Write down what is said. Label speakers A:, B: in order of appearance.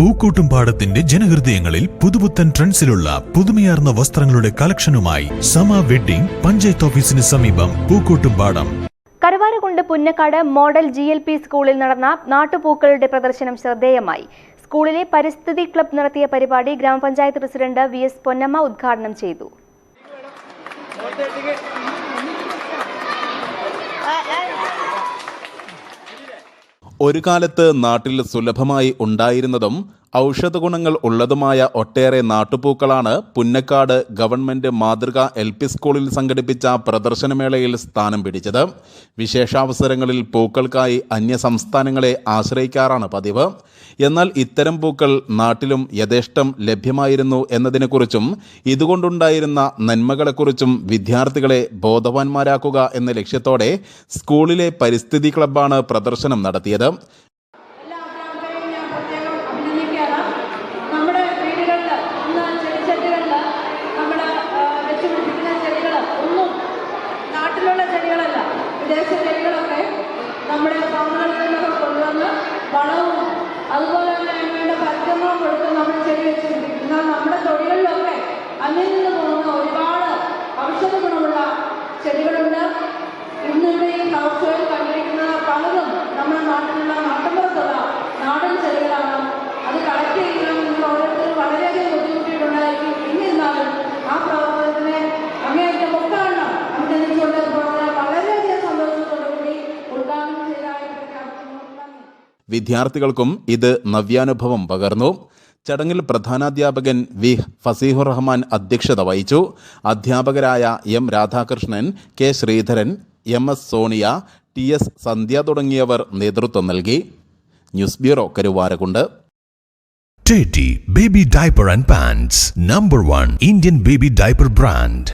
A: പൂക്കോട്ടുംപാടത്തിന്റെ ജനഹൃദയങ്ങളിൽ പുതുപുത്തൻ ട്രെൻഡ്സിലുള്ള പുതുമയാർന്ന വസ്ത്രങ്ങളുടെ കളക്ഷനുമായി സമ വെഡ്ഡിംഗ് പഞ്ചായത്ത് ഓഫീസിന് സമീപം പൂക്കൂട്ടും പാടം.
B: Karuvarakundu Punnakkad model G L P സ്കൂളിൽ നടന്ന നാട്ടുപൂക്കളുടെ പ്രദർശനം ശ്രദ്ധേയമായി. സ്കൂളിലെ പരിസ്ഥിതി ക്ലബ് നടത്തിയ പരിപാടി ഗ്രാമപഞ്ചായത്ത് പ്രസിഡന്റ് വി എസ് പൊന്നമ്മ ഉദ്ഘാടനം ചെയ്തു.
C: ഒരു കാലത്ത് നാട്ടിൽ സുലഭമായി ഉണ്ടായിരുന്നതും ഔഷധ ഗുണങ്ങൾ ഉള്ളതുമായ ഒട്ടേറെ നാട്ടുപൂക്കളാണ് പുന്നക്കാട് ഗവൺമെന്റ് മാതൃക എൽ പി സ്കൂളിൽ സംഘടിപ്പിച്ച പ്രദർശനമേളയിൽ സ്ഥാനം പിടിച്ചത്. വിശേഷാവസരങ്ങളിൽ പൂക്കൾക്കായി അന്യസംസ്ഥാനങ്ങളെ ആശ്രയിക്കാറാണ് പതിവ്. എന്നാൽ ഇത്തരം പൂക്കൾ നാട്ടിലും യഥേഷ്ടം ലഭ്യമായിരുന്നു എന്നതിനെക്കുറിച്ചും ഇതുകൊണ്ടുണ്ടായിരുന്ന നന്മകളെക്കുറിച്ചും വിദ്യാർത്ഥികളെ ബോധവാന്മാരാക്കുക എന്ന ലക്ഷ്യത്തോടെ സ്കൂളിലെ പരിസ്ഥിതി ക്ലബ്ബാണ് പ്രദർശനം നടത്തിയത്.
D: നമ്മുടെ ഫാമുകളിൽ നിന്നൊക്കെ കൊണ്ടുവന്ന് വളവും അതുപോലെ തന്നെ അതിന് വേണ്ട പരിചരണവും കൊടുത്ത് നമ്മൾ ചെടി നമ്മുടെ തൊടികളിലൊക്കെ അന്യം നിന്ന് പോകുന്ന ഒരുപാട് ഔഷധ ഗുണമുള്ള ചെടികളുണ്ട്. ഇന്നിവിടെ ഈ ഫ്ലവർ
C: വിദ്യാർത്ഥികൾക്കും ഇത് നവ്യാനുഭവം പകർന്നു. ചടങ്ങിൽ പ്രധാനാധ്യാപകൻ വി ഫസീഹുർ റഹ്മാൻ അധ്യക്ഷത വഹിച്ചു. അധ്യാപകരായ M Radhakrishnan K Sreedharan M S Sonia T S Sandhya തുടങ്ങിയവർ നേതൃത്വം നൽകി. News bureau Karuvarakundu.
A: Teddy Baby Diaper and Pants. Number One Indian Baby Diaper Brand.